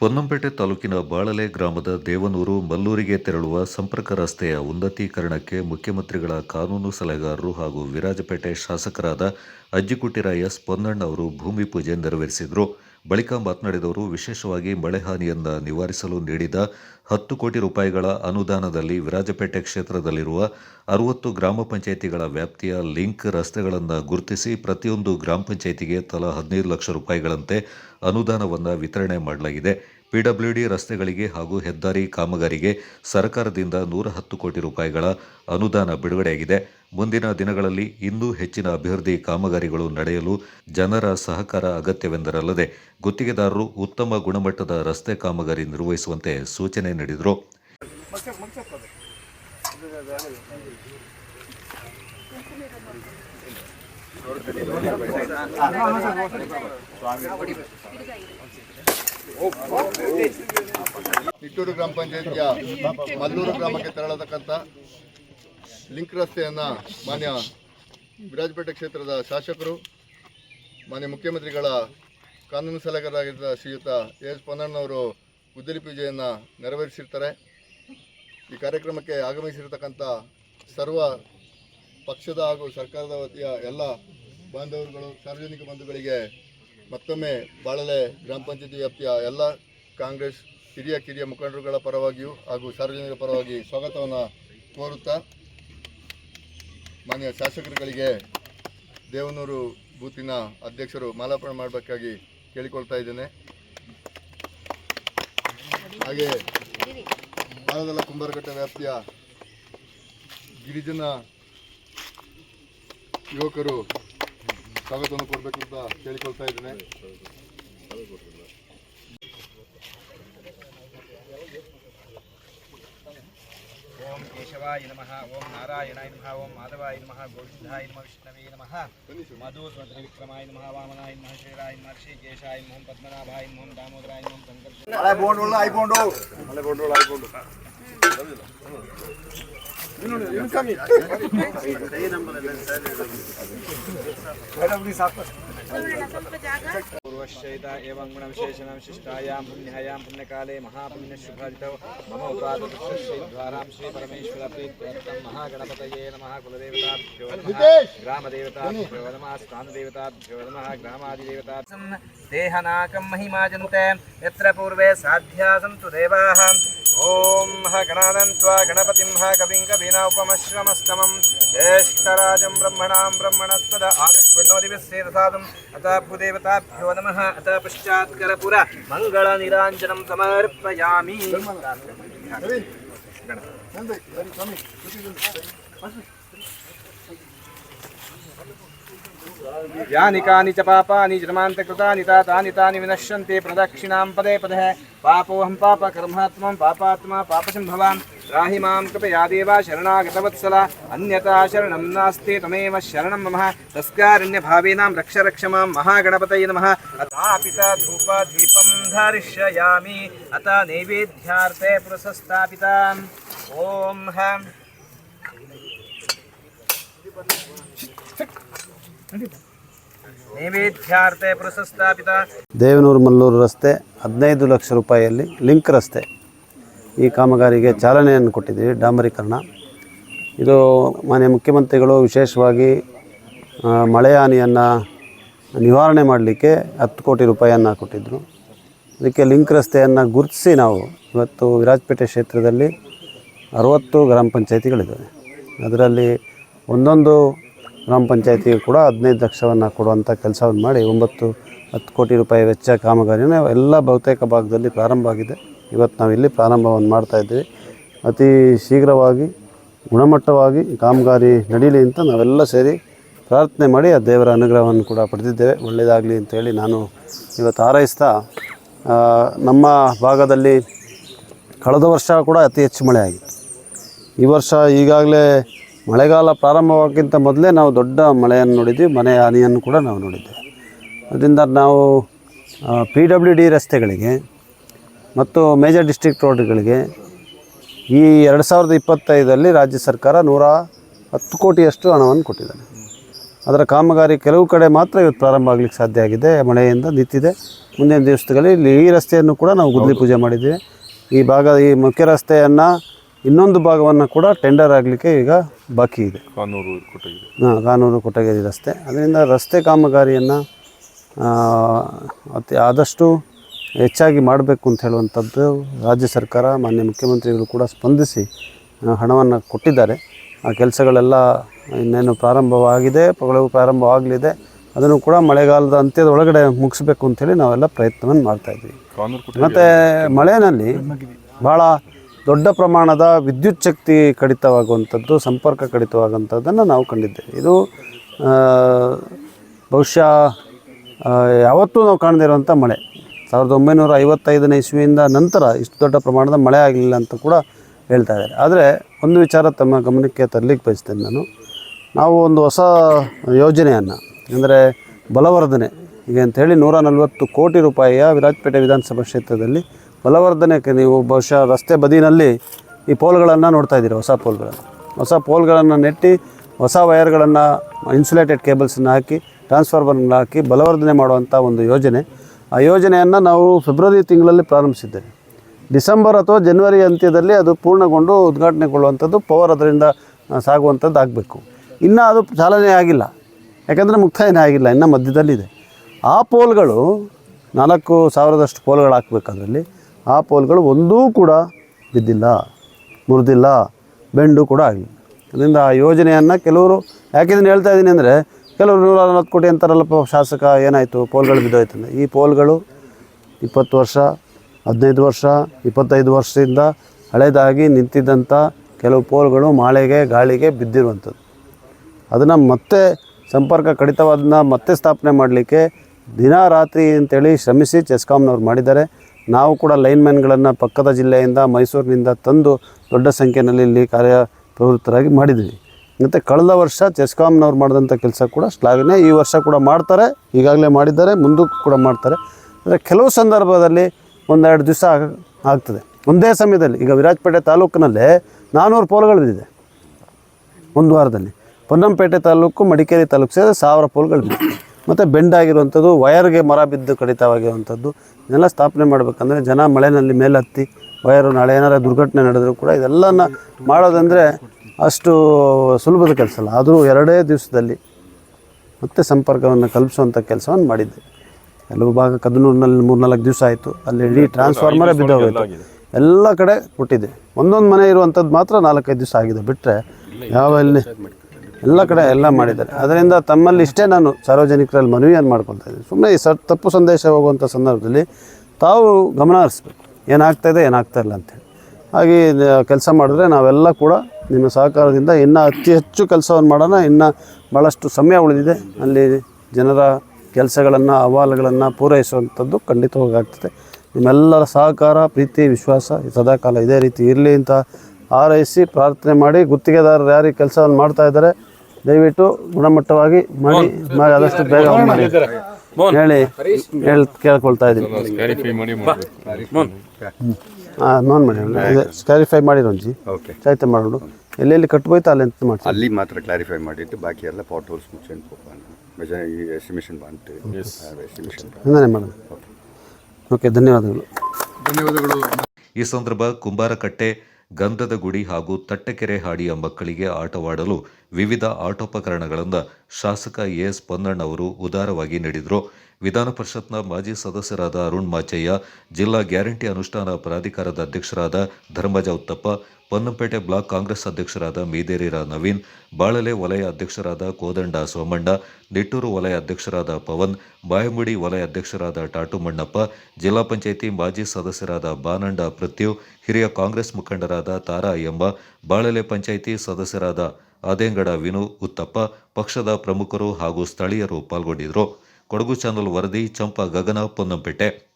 ಪೊನ್ನಂಪೇಟೆ ತಾಲೂಕಿನ ಬಾಳಲೆ ಗ್ರಾಮದ ದೇವನೂರು ಮಲ್ಲೂರಿಗೆ ತೆರಳುವ ಸಂಪರ್ಕ ರಸ್ತೆಯ ಉನ್ನತೀಕರಣಕ್ಕೆ ಮುಖ್ಯಮಂತ್ರಿಗಳ ಕಾನೂನು ಸಲಹೆಗಾರರು ಹಾಗೂ ವಿರಾಜಪೇಟೆ ಶಾಸಕರಾದ ಅಜ್ಜಿಕುಟ್ಟಿರ ಎಸ್ ಪೊನ್ನಣ್ಣ ಅವರು ಭೂಮಿ ಪೂಜೆ ನೆರವೇರಿಸಿದರು. ಬಳಿಕ ಮಾತನಾಡಿದವರು, ವಿಶೇಷವಾಗಿ ಮಳೆ ಹಾನಿಯನ್ನು ನಿವಾರಿಸಲು ನೀಡಿದ ಹತ್ತು ಕೋಟಿ ರೂಪಾಯಿಗಳ ಅನುದಾನದಲ್ಲಿ ವಿರಾಜಪೇಟೆ ಕ್ಷೇತ್ರದಲ್ಲಿರುವ ಅರವತ್ತು ಗ್ರಾಮ ಪಂಚಾಯಿತಿಗಳ ವ್ಯಾಪ್ತಿಯ ಲಿಂಕ್ ರಸ್ತೆಗಳನ್ನು ಗುರುತಿಸಿ ಪ್ರತಿಯೊಂದು ಗ್ರಾಮ ಪಂಚಾಯಿತಿಗೆ ತಲಾ ಹದಿನೈದು ಲಕ್ಷ ರೂಪಾಯಿಗಳಂತೆ ಅನುದಾನವನ್ನು ವಿತರಣೆ ಮಾಡಲಾಗಿದೆ. ಪಿಡಬ್ಲ್ಯೂಡಿ ರಸ್ತೆಗಳಿಗೆ ಹಾಗೂ ಹೆದ್ದಾರಿ ಕಾಮಗಾರಿಗೆ ಸರ್ಕಾರದಿಂದ ನೂರ ಹತ್ತು ಕೋಟಿ ರೂಪಾಯಿಗಳ ಅನುದಾನ ಬಿಡುಗಡೆಯಾಗಿದೆ. ಮುಂದಿನ ದಿನಗಳಲ್ಲಿ ಇನ್ನೂ ಹೆಚ್ಚಿನ ಅಭಿವೃದ್ಧಿ ಕಾಮಗಾರಿಗಳು ನಡೆಯಲು ಜನರ ಸಹಕಾರ ಅಗತ್ಯವೆಂದರಲ್ಲದೆ ಗುತ್ತಿಗೆದಾರರು ಉತ್ತಮ ಗುಣಮಟ್ಟದ ರಸ್ತೆ ಕಾಮಗಾರಿ ನಿರ್ವಹಿಸುವಂತೆ ಸೂಚನೆ ನೀಡಿದರು. ನಿಟ್ಟೂರು ಗ್ರಾಮ ಪಂಚಾಯತಿಯ ಮಲ್ಲೂರು ಗ್ರಾಮಕ್ಕೆ ತೆರಳತಕ್ಕಂಥ ಲಿಂಕ್ ರಸ್ತೆಯನ್ನು ಮಾನ್ಯ ವಿರಾಜಪೇಟೆ ಕ್ಷೇತ್ರದ ಶಾಸಕರು, ಮಾನ್ಯ ಮುಖ್ಯಮಂತ್ರಿಗಳ ಕಾನೂನು ಸಲಹೆಗಾರರಾಗಿದ್ದ ಶ್ರೀಯುತ ಎ ಎಸ್ ಪೊನ್ನಣ್ಣವರು ಗುದ್ದಲಿ ಪೂಜೆಯನ್ನು ನೆರವೇರಿಸಿರ್ತಾರೆ. ಈ ಕಾರ್ಯಕ್ರಮಕ್ಕೆ ಆಗಮಿಸಿರ್ತಕ್ಕಂಥ ಸರ್ವ ಪಕ್ಷದ ಹಾಗೂ ಸರ್ಕಾರದ ವತಿಯ ಎಲ್ಲ ಬಾಂಧವರುಗಳು, ಸಾರ್ವಜನಿಕ ಬಂಧುಗಳಿಗೆ ಮತ್ತೊಮ್ಮೆ ಬಾಳಲೆ ಗ್ರಾಮ ಪಂಚಾಯತಿ ವ್ಯಾಪ್ತಿಯ ಎಲ್ಲ ಕಾಂಗ್ರೆಸ್ ಹಿರಿಯ ಕಿರಿಯ ಮುಖಂಡರುಗಳ ಪರವಾಗಿಯೂ ಹಾಗೂ ಸಾರ್ವಜನಿಕರ ಪರವಾಗಿ ಸ್ವಾಗತವನ್ನು ಕೋರುತ್ತಾ ಮಾನ್ಯ ಶಾಸಕರುಗಳಿಗೆ ದೇವನೂರು ಬೂತಿನ ಅಧ್ಯಕ್ಷರು ಮಾಲಾರ್ಪಣೆ ಮಾಡಬೇಕಾಗಿ ಕೇಳಿಕೊಳ್ತಾ ಇದ್ದೇನೆ. ಹಾಗೆ ಬಾಳದಲ್ಲ ಕುಂಬಾರಕಟ್ಟೆ ವ್ಯಾಪ್ತಿಯ ಗಿರಿಜನ ಯುವಕರು ಸ್ವಾಗತವನ್ನು ಕೊಡಬೇಕು ಅಂತ ಕೇಳಿಕೊಳ್ತಾ ಇದ್ದೇನೆ. ಓಂ ಕೇಶವಾಯ ನಮಃ ಓಂ ನಾರಾಯಣಾಯ ನಮಃ ಓಂ ಮಾಧವಾಯ ನಮಃ ಗೋವಿಂದಾಯ ನಮಃ ವಿಷ್ಣವೇ ನಮಃ ಮಧು ವಿಕ್ರಮಾಯ ನಮಃ ವಾಮನಾಯ ನಮಃ ಶ್ರೀರಾಯ ನಮಃ ಶ್ರೀಕೇಶಾಯ ನಮಃ ಪದ್ಮನಾಭಾಯ ನಮಃ ದಾಮೋದರಾಯ ನಮಃ ಸಂಕರ್ಷ विशिष्टायां पुण्यहायां पुण्यकाले महापुण्यशुभाजितौ मम उपादुश्रीद्वारां श्रीपरमेश्वर प्रीत्यर्थं महागणपतये नमः कुलदेवताभ्यो नमः ग्रामदेवताभ्यो नमः स्थानदेवताभ्यो नमः देहनाकं महिमाजन्ते यत्र पूर्वे साध्या सन्तु देवाः। ఓం హ గణానంత్వా గణపతిం హ కవిం కవినా ఉపమశ్రమస్తమం జ్యేష్ఠరాజం బ్రహ్మణాం బ్రహ్మణస్పద ఆనుష్ణోదివిశ్చేదసాదం అత భూదేవతాభ్యో నమ అత పశ్చాత్కరపుర మంగళ నిరాంజనం సమర్పయామి यानि कानि च पापानि जन्मान्तकृतानि तानि तानि विनश्यन्ति प्रदक्षिणां पदे पदे पापोऽहं पापकर्मात्मं पापात्मा पापशम्भवां राहि माँ कृपयादेव शरणागतवत्सल। अन्यथा शरणं नास्ति त्वमेव शरणं मम। तस्कारुण्यभावेनां रक्ष रक्ष माँ महागणपतये नमः। अथापिता धूपदीपं धरिष्यामि अथ नैवेद्यार्थे पुरसस्थापिताम्। ॐ हं ದೇವನೂರು ಮಲ್ಲೂರು ರಸ್ತೆ ಹದಿನೈದು ಲಕ್ಷ ರೂಪಾಯಿಯಲ್ಲಿ ಲಿಂಕ್ ರಸ್ತೆ. ಈ ಕಾಮಗಾರಿಗೆ ಚಾಲನೆಯನ್ನು ಕೊಟ್ಟಿದ್ದೀವಿ, ಡಾಂಬರೀಕರಣ. ಇದು ಮಾನ್ಯ ಮುಖ್ಯಮಂತ್ರಿಗಳು ವಿಶೇಷವಾಗಿ ಮಳೆ ಹಾನಿಯನ್ನು ನಿವಾರಣೆ ಮಾಡಲಿಕ್ಕೆ ಹತ್ತು ಕೋಟಿ ರೂಪಾಯಿಯನ್ನು ಕೊಟ್ಟಿದ್ದರು ಅದಕ್ಕೆ ಲಿಂಕ್ ರಸ್ತೆಯನ್ನು ಗುರುತಿಸಿ ನಾವು ಇವತ್ತು ವಿರಾಜಪೇಟೆ ಕ್ಷೇತ್ರದಲ್ಲಿ ಅರುವತ್ತು ಗ್ರಾಮ ಪಂಚಾಯಿತಿಗಳಿದ್ದಾವೆ. ಅದರಲ್ಲಿ ಒಂದೊಂದು ಗ್ರಾಮ ಪಂಚಾಯತಿಗೆ ಕೂಡ ಹದಿನೈದು ಲಕ್ಷವನ್ನು ಕೊಡುವಂಥ ಕೆಲಸವನ್ನು ಮಾಡಿ ಒಂಬತ್ತು, ಹತ್ತು ಕೋಟಿ ರೂಪಾಯಿ ವೆಚ್ಚ ಕಾಮಗಾರಿನ ಎಲ್ಲ ಬಹುತೇಕ ಭಾಗದಲ್ಲಿ ಪ್ರಾರಂಭ ಆಗಿದೆ. ಇವತ್ತು ನಾವು ಇಲ್ಲಿ ಪ್ರಾರಂಭವನ್ನು ಮಾಡ್ತಾಯಿದ್ದೀವಿ ಅತಿ ಶೀಘ್ರವಾಗಿ, ಗುಣಮಟ್ಟವಾಗಿ ಕಾಮಗಾರಿ ನಡೀಲಿ ಅಂತ ನಾವೆಲ್ಲ ಸೇರಿ ಪ್ರಾರ್ಥನೆ ಮಾಡಿ ಆ ದೇವರ ಅನುಗ್ರಹವನ್ನು ಕೂಡ ಪಡೆದಿದ್ದೇವೆ. ಒಳ್ಳೆಯದಾಗಲಿ ಅಂತೇಳಿ ನಾನು ಇವತ್ತು ಹಾರೈಸ್ತಾ ನಮ್ಮ ಭಾಗದಲ್ಲಿ ಕಳೆದ ವರ್ಷ ಕೂಡ ಅತಿ ಹೆಚ್ಚು ಮಳೆ ಆಗಿತ್ತು ಈ ವರ್ಷ ಈಗಾಗಲೇ ಮಳೆಗಾಲ ಪ್ರಾರಂಭವಾಗಕ್ಕಿಂತ ಮೊದಲೇ ನಾವು ದೊಡ್ಡ ಮಳೆಯನ್ನು ನೋಡಿದ್ವಿ ಮನೆ ಹಾನಿಯನ್ನು ಕೂಡ ನಾವು ನೋಡಿದ್ದೇವೆ ಅದರಿಂದ ನಾವು ಪಿ ಡಬ್ಲ್ಯೂ ಡಿ ರಸ್ತೆಗಳಿಗೆ ಮತ್ತು ಮೇಜರ್ ಡಿಸ್ಟ್ರಿಕ್ಟ್ ರೋಡ್ಗಳಿಗೆ ಈ ಎರಡು ಸಾವಿರದ ಇಪ್ಪತ್ತೈದರಲ್ಲಿ ರಾಜ್ಯ ಸರ್ಕಾರ ನೂರ ಹತ್ತು ಕೋಟಿಯಷ್ಟು ಹಣವನ್ನು ಕೊಟ್ಟಿದ್ದಾರೆ. ಅದರ ಕಾಮಗಾರಿ ಕೆಲವು ಕಡೆ ಮಾತ್ರ ಇವತ್ತು ಪ್ರಾರಂಭ ಆಗಲಿಕ್ಕೆ ಸಾಧ್ಯ ಆಗಿದೆ. ಮಳೆಯಿಂದ ನಿಂತಿದೆ. ಮುಂದಿನ ದಿವಸಗಳಲ್ಲಿ ಇಲ್ಲಿ ಈ ರಸ್ತೆಯನ್ನು ಕೂಡ ನಾವು ಗುದ್ದಲಿ ಪೂಜೆ ಮಾಡಿದ್ದೀವಿ. ಈ ಭಾಗ ಈ ಮುಖ್ಯ ರಸ್ತೆಯನ್ನು ಇನ್ನೊಂದು ಭಾಗವನ್ನು ಕೂಡ ಟೆಂಡರ್ ಆಗಲಿಕ್ಕೆ ಈಗ ಬಾಕಿ ಇದೆ. ಕಾನೂರು ಹಾಂ ಕಾನೂರು ಕೊಟ್ಟಗೇರಿ ರಸ್ತೆ. ಅದರಿಂದ ರಸ್ತೆ ಕಾಮಗಾರಿಯನ್ನು ಅತಿ ಆದಷ್ಟು ಹೆಚ್ಚಾಗಿ ಮಾಡಬೇಕು ಅಂತ ಹೇಳುವಂಥದ್ದು ರಾಜ್ಯ ಸರ್ಕಾರ ಮಾನ್ಯ ಮುಖ್ಯಮಂತ್ರಿಗಳು ಕೂಡ ಸ್ಪಂದಿಸಿ ಹಣವನ್ನು ಕೊಟ್ಟಿದ್ದಾರೆ. ಆ ಕೆಲಸಗಳೆಲ್ಲ ಇನ್ನೇನು ಪ್ರಾರಂಭವಾಗಿದೆ ಪಗಳು ಪ್ರಾರಂಭವಾಗಲಿದೆ. ಅದನ್ನು ಕೂಡ ಮಳೆಗಾಲದ ಅಂತ್ಯದ ಒಳಗಡೆ ಮುಗಿಸ್ಬೇಕು ಅಂಥೇಳಿ ನಾವೆಲ್ಲ ಪ್ರಯತ್ನವನ್ನು ಮಾಡ್ತಾಯಿದ್ವಿ ಮತ್ತು ಮಳೆಯಲ್ಲಿ ಭಾಳ ದೊಡ್ಡ ಪ್ರಮಾಣದ ವಿದ್ಯುತ್ ಶಕ್ತಿ ಕಡಿತವಾಗುವಂಥದ್ದು, ಸಂಪರ್ಕ ಕಡಿತವಾಗುವಂಥದ್ದನ್ನು ನಾವು ಕಂಡಿದ್ದೇವೆ. ಇದು ಬಹುಶಃ ಯಾವತ್ತೂ ನಾವು ಕಾಣದೇ ಇರುವಂಥ ಮಳೆ. ಸಾವಿರದ ಒಂಬೈನೂರ ಐವತ್ತೈದನೇ ಇಸ್ವಿಯಿಂದ ನಂತರ ಇಷ್ಟು ದೊಡ್ಡ ಪ್ರಮಾಣದ ಮಳೆ ಆಗಲಿಲ್ಲ ಅಂತ ಕೂಡ ಹೇಳ್ತಾ ಇದ್ದಾರೆ. ಆದರೆ, ಒಂದು ವಿಚಾರ ತಮ್ಮ ಗಮನಕ್ಕೆ ತರಲಿಕ್ಕೆ ಬಯಸ್ತೇನೆ ನಾನು. ನಾವು ಒಂದು ಹೊಸ ಯೋಜನೆಯನ್ನು, ಅಂದರೆ ಬಲವರ್ಧನೆ ಈಗ ಅಂಥೇಳಿ ನೂರ ನಲವತ್ತು ಕೋಟಿ ರೂಪಾಯಿಯ ವಿರಾಜಪೇಟೆ ವಿಧಾನಸಭಾ ಕ್ಷೇತ್ರದಲ್ಲಿ ಬಲವರ್ಧನೆಗೆ ನೀವು ಬಹುಶಃ ರಸ್ತೆ ಬದಿನಲ್ಲಿ ಈ ಪೋಲ್ಗಳನ್ನು ನೋಡ್ತಾ ಇದ್ದೀರಿ, ಹೊಸ ಪೋಲ್ಗಳನ್ನು. ಹೊಸ ಪೋಲ್ಗಳನ್ನು ನೆಟ್ಟಿ ಹೊಸ ವಯರ್ಗಳನ್ನು ಇನ್ಸುಲೇಟೆಡ್ ಕೇಬಲ್ಸನ್ನು ಹಾಕಿ ಟ್ರಾನ್ಸ್ಫಾರ್ಮರ್ನ ಹಾಕಿ ಬಲವರ್ಧನೆ ಮಾಡುವಂಥ ಒಂದು ಯೋಜನೆ. ಆ ಯೋಜನೆಯನ್ನು ನಾವು ಫೆಬ್ರವರಿ ತಿಂಗಳಲ್ಲಿ ಪ್ರಾರಂಭಿಸಿದ್ದೇವೆ. ಡಿಸೆಂಬರ್ ಅಥವಾ ಜನವರಿ ಅಂತ್ಯದಲ್ಲಿ ಅದು ಪೂರ್ಣಗೊಂಡು ಉದ್ಘಾಟನೆಗೊಳ್ಳುವಂಥದ್ದು ಪವರ್ ಅದರಿಂದ ಸಾಗುವಂಥದ್ದು ಆಗಬೇಕು. ಇನ್ನೂ ಅದು ಚಾಲನೆ ಆಗಿಲ್ಲ. ಯಾಕಂದರೆ ಮುಕ್ತಾಯನೇ ಆಗಿಲ್ಲ, ಇನ್ನು ಮಧ್ಯದಲ್ಲಿದೆ. ಆ ಪೋಲ್ಗಳು ನಾಲ್ಕು ಸಾವಿರದಷ್ಟು ಪೋಲ್ಗಳು ಹಾಕ್ಬೇಕು ಅದರಲ್ಲಿ. ಆ ಪೋಲ್ಗಳು ಒಂದೂ ಕೂಡ ಬಿದ್ದಿಲ್ಲ, ಮುರಿದಿಲ್ಲ, ಬೆಂಡು ಕೂಡ ಆಗಲಿ ಅದರಿಂದ ಆ ಯೋಜನೆಯನ್ನು ಕೆಲವರು, ಯಾಕೆ ಇದನ್ನು ಹೇಳ್ತಾ ಇದ್ದೀನಿ ಅಂದರೆ, ಕೆಲವರು ನೂರ ನಲ್ವತ್ತು ಕೋಟಿ ಅಂತಾರಲ್ಲಪ್ಪ ಶಾಸಕ, ಏನಾಯಿತು, ಪೋಲ್ಗಳು ಬಿದ್ದೋಯ್ತು ಈ ಪೋಲ್ಗಳು ಇಪ್ಪತ್ತು ವರ್ಷ, ಹದಿನೈದು ವರ್ಷ, ಇಪ್ಪತ್ತೈದು ವರ್ಷದಿಂದ ಹಳೇದಾಗಿ ನಿಂತಿದ್ದಂಥ ಕೆಲವು ಪೋಲ್ಗಳು ಮಾಳೆಗೆ, ಗಾಳಿಗೆ ಬಿದ್ದಿರುವಂಥದ್ದು. ಅದನ್ನು ಮತ್ತೆ ಸಂಪರ್ಕ ಕಡಿತವಾದನ್ನ ಮತ್ತೆ ಸ್ಥಾಪನೆ ಮಾಡಲಿಕ್ಕೆ ದಿನ ರಾತ್ರಿ ಅಂತೇಳಿ ಶ್ರಮಿಸಿ ಚೆಸ್ಕಾಮ್ನವ್ರು ಮಾಡಿದ್ದಾರೆ. ನಾವು ಕೂಡ ಲೈನ್ ಮ್ಯಾನ್ಗಳನ್ನು ಪಕ್ಕದ ಜಿಲ್ಲೆಯಿಂದ ಮೈಸೂರಿನಿಂದ ತಂದು ದೊಡ್ಡ ಸಂಖ್ಯೆಯಲ್ಲಿ ಇಲ್ಲಿ ಕಾರ್ಯಪ್ರವೃತ್ತರಾಗಿ ಮಾಡಿದ್ವಿ. ಮತ್ತು ಕಳೆದ ವರ್ಷ ಚೆಸ್ಕಾಮ್ನವ್ರು ಮಾಡಿದಂಥ ಕೆಲಸ ಕೂಡ ಶ್ಲಾಘನೆ ಈ ವರ್ಷ ಕೂಡ ಮಾಡ್ತಾರೆ, ಈಗಾಗಲೇ ಮಾಡಿದ್ದಾರೆ ಮುಂದಕ್ಕೂ ಕೂಡ ಮಾಡ್ತಾರೆ. ಅಂದರೆ ಕೆಲವು ಸಂದರ್ಭದಲ್ಲಿ ಒಂದೆರಡು ದಿವಸ ಆಗ- ಆಗ್ತದೆ. ಒಂದೇ ಸಮಯದಲ್ಲಿ, ಈಗ ವಿರಾಜಪೇಟೆ ತಾಲೂಕಿನಲ್ಲೇ ನಾನ್ನೂರು ಪೋಲ್ಗಳು ಬಿದ್ದಿದೆ ಒಂದು ವಾರದಲ್ಲಿ. ಪೊನ್ನಂಪೇಟೆ ತಾಲೂಕು, ಮಡಿಕೇರಿ ತಾಲೂಕು ಸೇರಿದ ಸಾವಿರ ಪೋಲ್ಗಳು ಬಿದ್ದಿದೆ ಮತ್ತು ಬೆಂಡಾಗಿರುವಂಥದ್ದು ವಯರ್ಗೆ ಮರ ಬಿದ್ದು ಕಡಿತವಾಗಿರುವಂಥದ್ದು ಇದೆಲ್ಲ ಸ್ಥಾಪನೆ ಮಾಡಬೇಕಂದ್ರೆ ಜನ ಮಳೆನಲ್ಲಿ ಮೇಲತ್ತಿ ವಯರು ನಾಳೆ ಏನಾರ ದುರ್ಘಟನೆ ನಡೆದರೂ ಕೂಡ ಇದೆಲ್ಲನ ಮಾಡೋದಂದರೆ ಅಷ್ಟು ಸುಲಭದ ಕೆಲಸ ಅಲ್ಲ ಆದರೂ ಎರಡೇ ದಿವಸದಲ್ಲಿ ಮತ್ತೆ ಸಂಪರ್ಕವನ್ನು ಕಲ್ಪಿಸುವಂಥ ಕೆಲಸವನ್ನು ಮಾಡಿದ್ದೆ ಕೆಲವು ಭಾಗ ಕದನೂರಿನಲ್ಲಿ ಮೂರ್ನಾಲ್ಕು ದಿವಸ ಆಯಿತು ಅಲ್ಲಿ ಇಡೀ ಟ್ರಾನ್ಸ್ಫಾರ್ಮರೇ ಬಿದ್ದೋಗೋಯ್ತು ಎಲ್ಲ ಕಡೆ ಕೊಟ್ಟಿದೆ ಒಂದೊಂದು ಮನೆ ಇರುವಂಥದ್ದು ಮಾತ್ರ ನಾಲ್ಕೈದು ದಿವಸ ಆಗಿದೆ ಬಿಟ್ಟರೆ ಯಾವ ಇಲ್ಲಿ ಎಲ್ಲ ಕಡೆ ಎಲ್ಲ ಮಾಡಿದ್ದಾರೆ. ಅದರಿಂದ ತಮ್ಮಲ್ಲಿ ಇಷ್ಟೇ ನಾನು ಸಾರ್ವಜನಿಕರಲ್ಲಿ ಮನವಿಯನ್ನು ಮಾಡ್ಕೊಳ್ತಾ ಇದ್ದೀನಿ. ಸುಮ್ಮನೆ ಈ ಸ ತಪ್ಪು ಸಂದೇಶ ಹೋಗುವಂಥ ಸಂದರ್ಭದಲ್ಲಿ ತಾವು ಗಮನ ಹರಿಸ್ಬೇಕು. ಏನಾಗ್ತಾಯಿದೆ ಏನಾಗ್ತಾ ಇಲ್ಲ ಅಂತೇಳಿ ಹಾಗೆ ಕೆಲಸ ಮಾಡಿದ್ರೆ ನಾವೆಲ್ಲ ಕೂಡ ನಿಮ್ಮ ಸಹಕಾರದಿಂದ ಇನ್ನೂ ಅತಿ ಹೆಚ್ಚು ಕೆಲಸವನ್ನು ಮಾಡೋಣ. ಇನ್ನು ಭಾಳಷ್ಟು ಸಮಯ ಉಳಿದಿದೆ. ಅಲ್ಲಿ ಜನರ ಕೆಲಸಗಳನ್ನು, ಅಹವಾಲುಗಳನ್ನು ಪೂರೈಸುವಂಥದ್ದು ಖಂಡಿತವಾಗ್ತದೆ ನಿಮ್ಮೆಲ್ಲರ ಸಹಕಾರ, ಪ್ರೀತಿ, ವಿಶ್ವಾಸ ಸದಾಕಾಲ ಇದೇ ರೀತಿ ಇರಲಿ ಅಂತ ಆರೈಸಿ ಪ್ರಾರ್ಥನೆ ಮಾಡಿ ಗುತ್ತಿಗೆದಾರರು ಯಾರಿಗೆ ಕೆಲಸವನ್ನು ಮಾಡ್ತಾ ಇದ್ದಾರೆ ದಯವಿಟ್ಟು ಗುಣಮಟ್ಟವಾಗಿ ಮಾಡಿ ಮಾಡಿ ಆದಷ್ಟು ಬೇಗ ಮಾಡಿ. ಹೇಳಿ ಹೇಳಿ ಕೇಳ್ಕೊಳ್ತಾ ಇದ್ದೀನಿ. ಮಾಡಿ ಹಾಂ ನೋನ್ ಮಾಡಿ ಇದೆ ಕ್ಲಾರಿಫೈ ಮಾಡಿರೋಂಜಿ ಓಕೆ ಚೈತೆ ಮಾಡೋಣ ಎಲ್ಲೆಲ್ಲಿ ಕಟ್ಬೋಯ್ತು ಅಲ್ಲಿ ಅಂತ ಮಾಡ್ತೀವಿ ಅಲ್ಲಿ ಮಾತ್ರ ಕ್ಲಾರಿಫೈ ಮಾಡಿಟ್ಟು ಬಾಕಿ ಎಲ್ಲ ಪಾಟ್ ಹೋಲ್ಸ್ ಮುಚ್ಚಂಡು ಎಸ್ಟಿಮೇಷನ್ ಬಂತು. ಎಸ್ಟಿಮೇಷನ್ ಹಂಗನೇ ಮಾಡೋಣ ಓಕೆ ಧನ್ಯವಾದಗಳು ಧನ್ಯವಾದಗಳು. ಈ ಸಂದರ್ಭ ಕುಂಬಾರಕಟ್ಟೆ ಗಂಧದ ಗುಡಿ ಹಾಗೂ ತಟ್ಟೆಕೆರೆ ಹಾಡಿಯ ಮಕ್ಕಳಿಗೆ ಆಟವಾಡಲು ವಿವಿಧ ಆಟೋಪಕರಣಗಳನ್ನು ಶಾಸಕ ಎಸ್ ಪೊನ್ನಣ್ಣ ಅವರು ಉದಾರವಾಗಿ ನೀಡಿದರು. ವಿಧಾನ ಪರಿಷತ್ನ ಮಾಜಿ ಸದಸ್ಯರಾದ ಅರುಣ್ ಮಾಚಯ್ಯ, ಜಿಲ್ಲಾ ಗ್ಯಾರಂಟಿ ಅನುಷ್ಠಾನ ಪ್ರಾಧಿಕಾರದ ಅಧ್ಯಕ್ಷರಾದ ಧರ್ಮಜ ಉತ್ತಪ್ಪ ಪೊನ್ನಂಪೇಟೆ ಬ್ಲಾಕ್ ಕಾಂಗ್ರೆಸ್ ಅಧ್ಯಕ್ಷರಾದ ಮೀದೇರಿರ ನವೀನ್, ಬಾಳಲೆ ವಲಯ ಅಧ್ಯಕ್ಷರಾದ ಕೋದಂಡ ಸೋಮಣ್ಣ, ನಿಟ್ಟೂರು ವಲಯ ಅಧ್ಯಕ್ಷರಾದ ಪವನ್ ಬಾಯಮುಡಿ ವಲಯ ಅಧ್ಯಕ್ಷರಾದ ಟಾಟು ಮಣ್ಣಪ್ಪ, ಜಿಲ್ಲಾ ಪಂಚಾಯಿತಿ ಮಾಜಿ ಸದಸ್ಯರಾದ ಬಾನಂಡ ಪೃಥ್ವಿ ಹಿರಿಯ ಕಾಂಗ್ರೆಸ್ ಮುಖಂಡರಾದ ತಾರಾ ಎಂಬ, ಬಾಳಲೆ ಪಂಚಾಯಿತಿ ಸದಸ್ಯರಾದ ಆದೇಂಗಡ ವಿನು ಉತ್ತಪ್ಪ, ಪಕ್ಷದ ಪ್ರಮುಖರು ಹಾಗೂ ಸ್ಥಳೀಯರು ಪಾಲ್ಗೊಂಡಿದ್ದರು. ಕೊಡಗು ಚಾನಲ್ ವರದಿ, ಚಂಪಾ ಗಗನ, ಪೊನ್ನಂಪೇಟೆ.